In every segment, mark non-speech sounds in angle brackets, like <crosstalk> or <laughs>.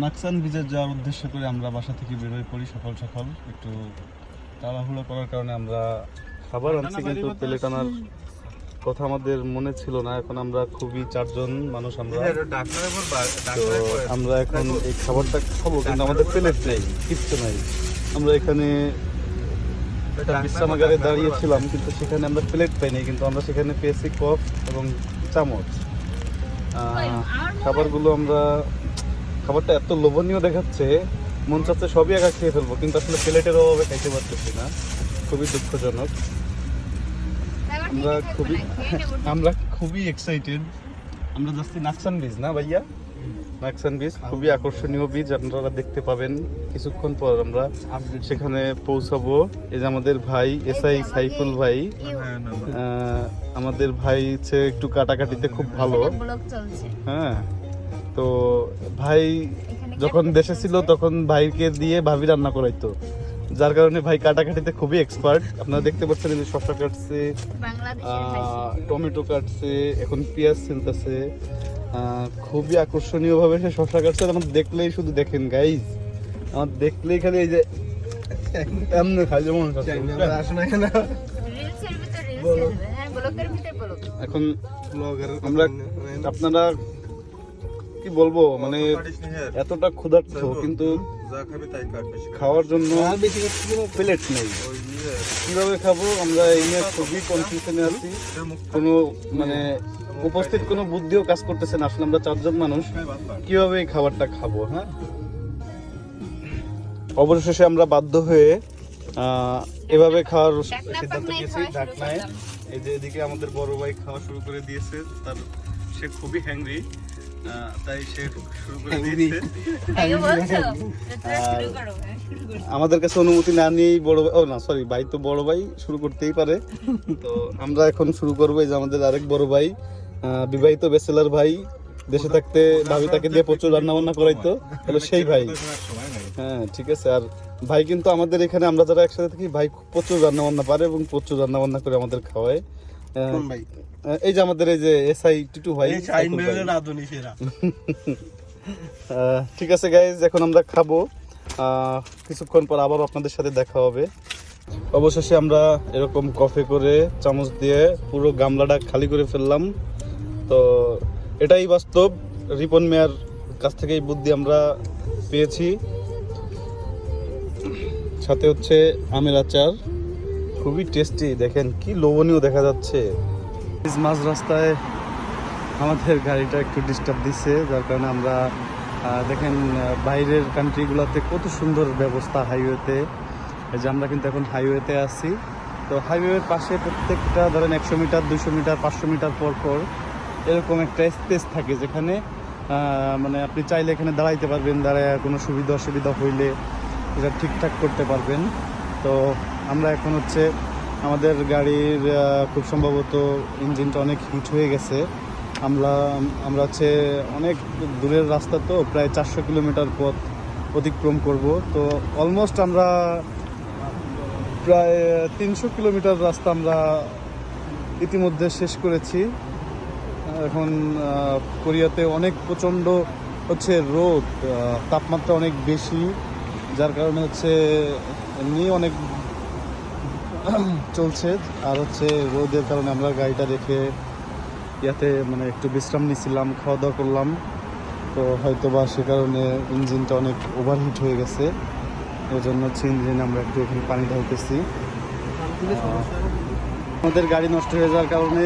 নাকসান বিজে যাওয়ার উদ্দেশ্য করে আমরা বাসা থেকে বেরোয় পড়ি সকাল সকাল। একটু তাড়াহুড়ো করার কারণে আমরা খাবার আনছি কিন্তু প্লেট আনার কথা আমাদের মনে ছিল না। এখন আমরা খুবই চারজন মানুষ আমরা। তো আমরা এখন এই খাবারটা খাব কিন্তু আমাদের প্লেট নেই কিচ্ছু নাই। আমরা এখানে একটা বিশ্রামাগারে দাঁড়িয়েছিলাম কিন্তু সেখানে আমরা প্লেট পাইনি কিন্তু আমরা সেখানে পেয়েছি কপ এবং চামচ। খাবারগুলো আমরা খাবারটা এত লোভনীয় দেখাচ্ছে মন চাচ্ছে সবই একা খেয়ে ফেলব কিন্তু আসলে প্লেটের অভাবে খাইতে পারতেছি না। খুবই দুঃখজনক। আমরা খুবই আমরা খুবই এক্সাইটেড আমরা যাচ্ছি নাকসান বীজ না ভাইয়া? নাকসান বীজ খুবই আকর্ষণীয় বীজ আপনারা দেখতে পাবেন। কিছুক্ষণ পর আমরা সেখানে পৌঁছাবো। এই যে আমাদের ভাই এসআই সাইফুল ভাই আমাদের ভাই হচ্ছে একটু কাটাকাটিতে খুব ভালো। হ্যাঁ। তো ভাই যখন দেশে ছিল তখন ভাইকে দিয়ে ভাবি রান্না করাইতো। যার কারণে ভাই কাটাকাটিতে খুবই এক্সপার্ট আপনারা দেখতে পাচ্ছেন এই যে শসা কাটছে টমেটো কাটছে এখন পেঁয়াজ ছিলতেছে খুবই আকর্ষণীয় ভাবে সে শসা কাটছে। আমার দেখলেই শুধু দেখেন গাইজ আমার দেখলেই খালি এই যে এমনি খাই যেমন হ্যাঁ এখন আপনারা কি বলব মানে এতটা ক্ষুধার্ত কিন্তু খাওয়ার জন্য প্লেট নেই। কীভাবে খাব? আমরা এই নিয়ে খুবই কনফিউশনে আছি। কোনো মানে উপস্থিত কোনো বুদ্ধিও কাজ করতেছে না। আসলে আমরা চারজন মানুষ। কীভাবে এই খাবারটা খাব হ্যাঁ? অবশেষে আমরা বাধ্য হয়ে এভাবে খাওয়ার সিদ্ধান্ত নিয়েছি। ঢাকনায়। এই যে এদিকে আমাদের বড় ভাই খাওয়া শুরু করে দিয়েছে। তার সে খুবই হ্যাংরি তাই সে শুরু করে দিয়েছে। আমাদের কাছে অনুমতি না নিয়েই বড় ভাই ও না সরি ভাই তো বড় ভাই শুরু করতেই পারে। তো আমরা এখন শুরু করব এই যে আমাদের আরেক বড় ভাই বিবাহিত বেসেলার ভাই দেশে থাকতে ভাবি তাকে দিয়ে প্রচুর রান্না বান্না করাইতো। তাহলে সেই ভাই। হ্যাঁ ঠিক আছে। আর ভাই কিন্তু আমাদের এখানে আমরা যারা একসাথে থাকি ভাই প্রচুর রান্না বান্না পারে এবং প্রচুর রান্না বান্না করে আমাদের খাওয়ায়। এই যে আমাদের এই যে এসআই টিটু ভাই। <laughs> ঠিক আছে গাইজ এখন আমরা খাব। কিছুক্ষণ পর আবার আপনাদের সাথে দেখা হবে। অবশেষে আমরা এরকম কফে করে চামচ দিয়ে পুরো গামলাটা খালি করে ফেললাম। তো এটাই বাস্তব। রিপন মেয়ার কাছ থেকে এই বুদ্ধি আমরা পেয়েছি। সাথে হচ্ছে আমের আচার। খুবই টেস্টি দেখেন, কি লোভনীয় দেখা যাচ্ছে। মাঝ রাস্তায় আমাদের গাড়িটা একটু ডিস্টার্ব দিচ্ছে যার কারণে আমরা দেখেন বাইরের কান্ট্রিগুলোতে কত সুন্দর ব্যবস্থা হাইওয়েতে যে আমরা কিন্তু এখন হাইওয়েতে আছি। তো হাইওয়ের পাশে প্রত্যেকটা, ধরেন, একশো মিটার দুশো মিটার, পাঁচশো মিটার পর পর এরকম একটা স্পেস থাকে যেখানে মানে আপনি চাইলে এখানে দাঁড়াইতে পারবেন দাঁড়ায় কোনো সুবিধা অসুবিধা হইলে এটা ঠিকঠাক করতে পারবেন। তো আমরা এখন হচ্ছে আমাদের গাড়ির খুব সম্ভবত ইঞ্জিনটা অনেক হিট হয়ে গেছে। আমরা আমরা হচ্ছে অনেক দূরের রাস্তা তো, প্রায় চারশো কিলোমিটার পথ অতিক্রম করব। তো অলমোস্ট আমরা প্রায় তিনশো কিলোমিটার রাস্তা আমরা ইতিমধ্যে শেষ করেছি। এখন কোরিয়াতে অনেক প্রচণ্ড হচ্ছে রোদ তাপমাত্রা অনেক বেশি, যার কারণে হচ্ছে এমনি অনেক চলছে, আর হচ্ছে রোদের কারণে আমরা গাড়িটা রেখে ইয়াতে মানে একটু বিশ্রাম নিছিলাম খাওয়া দাওয়া করলাম। তো হয়তো বা সে কারণে ইঞ্জিনটা অনেক ওভারহিট হয়ে গেছে। ওই জন্য হচ্ছে ইঞ্জিনে আমরা একটু এখানে পানি ঢালতেছি। আমাদের গাড়ি নষ্ট হয়ে যাওয়ার কারণে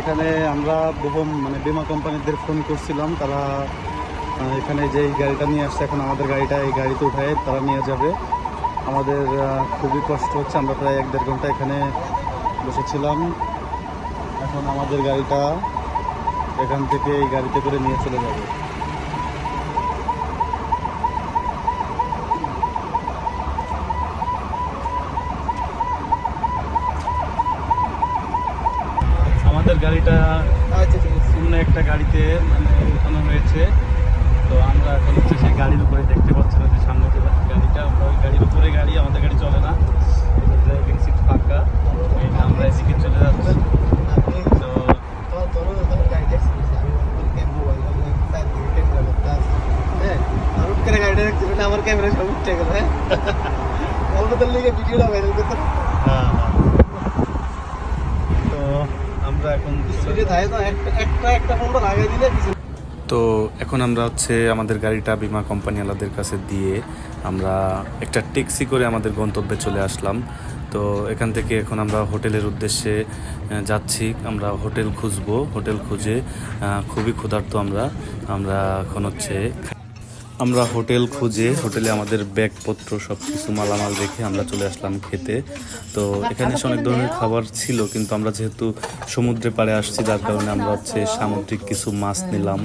এখানে আমরা বহুম মানে বিমা কোম্পানিদের ফোন করছিলাম। তারা এখানে যে এই গাড়িটা নিয়ে আসছে, এখন আমাদের গাড়িটা এই গাড়িতে উঠায়, তারা নিয়ে যাবে। আমাদের খুবই কষ্ট হচ্ছে। আমরা প্রায় এক দেড় ঘণ্টা এখানে বসেছিলাম। এখন আমাদের গাড়িটা এখান থেকে এই গাড়িতে করে নিয়ে চলে যাবে। আমাদের গাড়িটা অন্য একটা গাড়িতে মানে উঠানো হয়েছে। তো আমরা এখন হচ্ছে সেই গাড়ির উপরে দেখতে পাচ্ছি না যে সামনে গাড়িটা আমরা ওই গাড়ির উপরে গাড়ি আমাদের গাড়ি চলে না ড্রাইভিং সিট ফাঁকা এই যে আমরা এদিকে চলে যাচ্ছি তো আমার ক্যামেরা সব উঠে গেল হ্যাঁ অল্প তোর লিগে ভিডিওটা ভাইরাল করতে হ্যাঁ, হ্যাঁ। তো আমরা এখন ভিডিও থাকে তো একটা একটা একটা ফোনটা লাগাই দিলে কিছু তো এখন আমরা হচ্ছে আমাদের গাড়িটা বিমা কোম্পানিওয়ালাদের কাছে দিয়ে আমরা একটা ট্যাক্সি করে আমাদের গন্তব্যে চলে আসলাম। তো এখান থেকে এখন আমরা হোটেলের উদ্দেশ্যে যাচ্ছি। আমরা হোটেল খুঁজবো। হোটেল খুঁজে খুবই ক্ষুধার্ত আমরা। আমরা এখন হচ্ছে আমরা হোটেল খুঁজে হোটেলে আমাদের ব্যাগপত্র সব কিছু মালামাল রেখে আমরা চলে আসলাম খেতে। তো এখানে এসে অনেক ধরনের খাবার ছিল কিন্তু আমরা যেহেতু সমুদ্রে পাড়ে আসছি যার কারণে আমরা হচ্ছে সামুদ্রিক কিছু মাছ নিলাম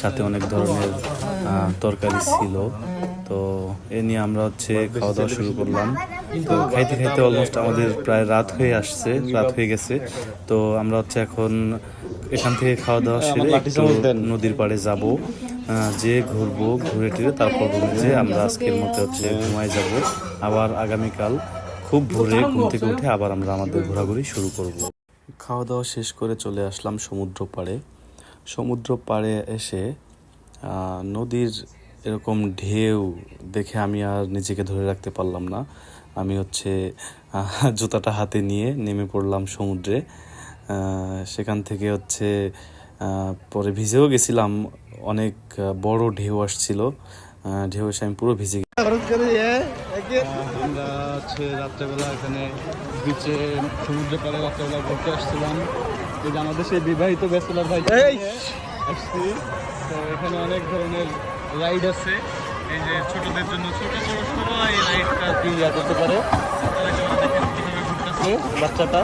সাথে অনেক ধরনের তরকারি ছিল। তো এ নিয়ে আমরা হচ্ছে খাওয়া দাওয়া শুরু করলাম। তো খাইতে খাইতে অলমোস্ট আমাদের প্রায় রাত হয়ে আসছে রাত হয়ে গেছে। তো আমরা হচ্ছে এখন এখান থেকে খাওয়া দাওয়া সেরে একটু নদীর পাড়ে যাব। যে ঘুরবো, ঘুরে টুরে তারপর যে আমরা আজকের মতো হচ্ছে ঘুমায় যাব। আবার আগামীকাল খুব ভোরে ঘুম থেকে উঠে আবার আমরা আমাদের ঘোরাঘুরি শুরু করব। খাওয়া দাওয়া শেষ করে চলে আসলাম সমুদ্র পাড়ে সমুদ্র পাড়ে এসে নদীর এরকম ঢেউ দেখে আমি আর নিজেকে ধরে রাখতে পারলাম না। আমি হচ্ছে জুতাটা হাতে নিয়ে নেমে পড়লাম সমুদ্রে। সেখান থেকে হচ্ছে পরে ভিজেও গেছিলাম অনেক বড় ঢেউ আসছিল। ঢেউ এসে আমি পুরো ভিজে একে আমরা হচ্ছে রাত্রেবেলা এখানে বিচে সমুদ্র পাড়ে রাত্রেবেলা ঘুরতে আসছিলাম। এই যে আমাদের সেই বিবাহিত ব্যাচেলার ভাই আসছি তো এখানে অনেক ধরনের রাইড আছে। এই যে ছোটদের জন্য ছোট ছোট সবাই রাইডটা ইয়া করতে পারে। বাচ্চাটা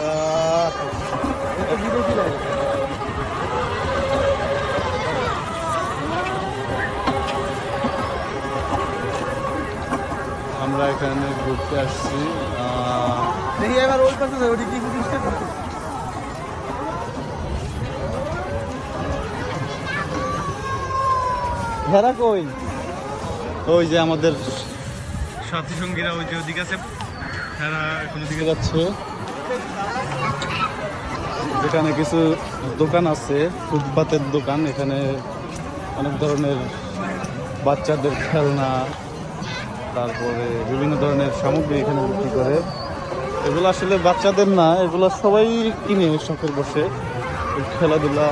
আহ, এটা ভিডিও কি লাগে আমরা এখানে ঘুরতে আসছি আহ, দেখি এবার ওই পাশে ওটি কি জিনিসটা ধরা কই? ওই যে আমাদের সাথী সঙ্গীরা ওই যে ওদিকে আছে। তারা এখন ওদিকে যাচ্ছে। এখানে কিছু দোকান আছে, ফুটপাতের দোকান। এখানে অনেক ধরনের বাচ্চাদের খেলনা, তারপরে বিভিন্ন ধরনের সামগ্রী এখানে বিক্রি করে। এগুলো আসলে বাচ্চাদের না, এগুলো সবাই কিনে শখের বসে। খেলাধুলা